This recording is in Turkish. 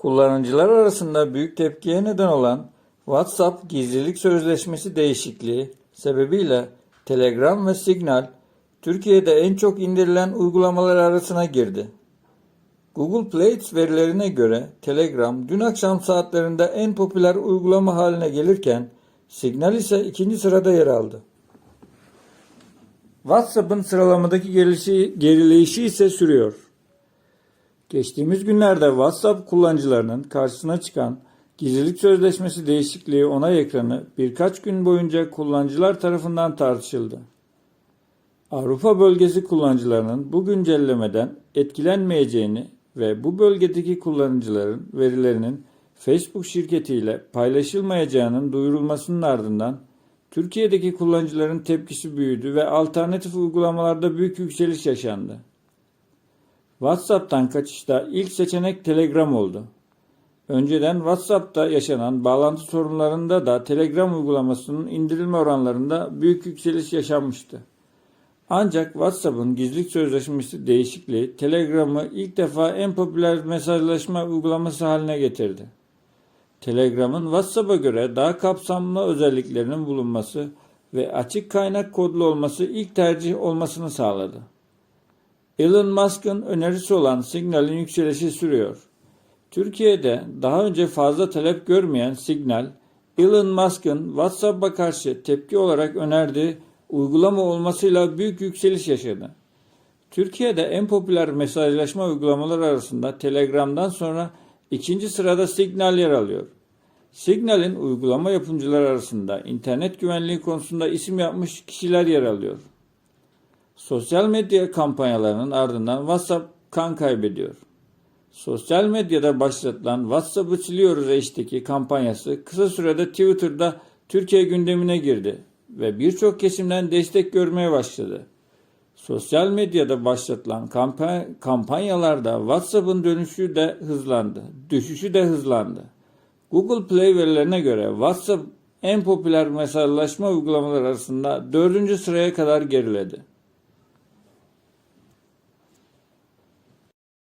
Kullanıcılar arasında büyük tepkiye neden olan WhatsApp gizlilik sözleşmesi değişikliği sebebiyle Telegram ve Signal Türkiye'de en çok indirilen uygulamalar arasına girdi. Google Play verilerine göre Telegram dün akşam saatlerinde en popüler uygulama haline gelirken Signal ise ikinci sırada yer aldı. WhatsApp'ın sıralamadaki gerilişi, gerileyişi ise sürüyor. Geçtiğimiz günlerde WhatsApp kullanıcılarının karşısına çıkan gizlilik sözleşmesi değişikliği onay ekranı birkaç gün boyunca kullanıcılar tarafından tartışıldı. Avrupa bölgesi kullanıcılarının bu güncellemeden etkilenmeyeceğini ve bu bölgedeki kullanıcıların verilerinin Facebook şirketiyle paylaşılmayacağının duyurulmasının ardından Türkiye'deki kullanıcıların tepkisi büyüdü ve alternatif uygulamalarda büyük yükseliş yaşandı. WhatsApp'tan kaçışta ilk seçenek Telegram oldu. Önceden WhatsApp'ta yaşanan bağlantı sorunlarında da Telegram uygulamasının indirilme oranlarında büyük yükseliş yaşanmıştı. Ancak WhatsApp'ın gizlilik sözleşmesi değişikliği Telegram'ı ilk defa en popüler mesajlaşma uygulaması haline getirdi. Telegram'ın WhatsApp'a göre daha kapsamlı özelliklerinin bulunması ve açık kaynak kodlu olması ilk tercih olmasını sağladı. Elon Musk'ın önerisi olan Signal'in yükselişi sürüyor. Türkiye'de daha önce fazla talep görmeyen Signal, Elon Musk'ın WhatsApp'a karşı tepki olarak önerdiği uygulama olmasıyla büyük yükseliş yaşadı. Türkiye'de en popüler mesajlaşma uygulamaları arasında Telegram'dan sonra ikinci sırada Signal yer alıyor. Signal'in uygulama yapımcıları arasında internet güvenliği konusunda isim yapmış kişiler yer alıyor. Sosyal medya kampanyalarının ardından WhatsApp kan kaybediyor. Sosyal medyada başlatılan WhatsApp'ı siliyoruz eşteki kampanyası kısa sürede Twitter'da Türkiye gündemine girdi ve birçok kesimden destek görmeye başladı. Sosyal medyada başlatılan kampa- kampanyalarda WhatsApp'ın dönüşü de hızlandı, düşüşü de hızlandı. Google Play verilerine göre WhatsApp en popüler mesajlaşma uygulamaları arasında dördüncü sıraya kadar geriledi.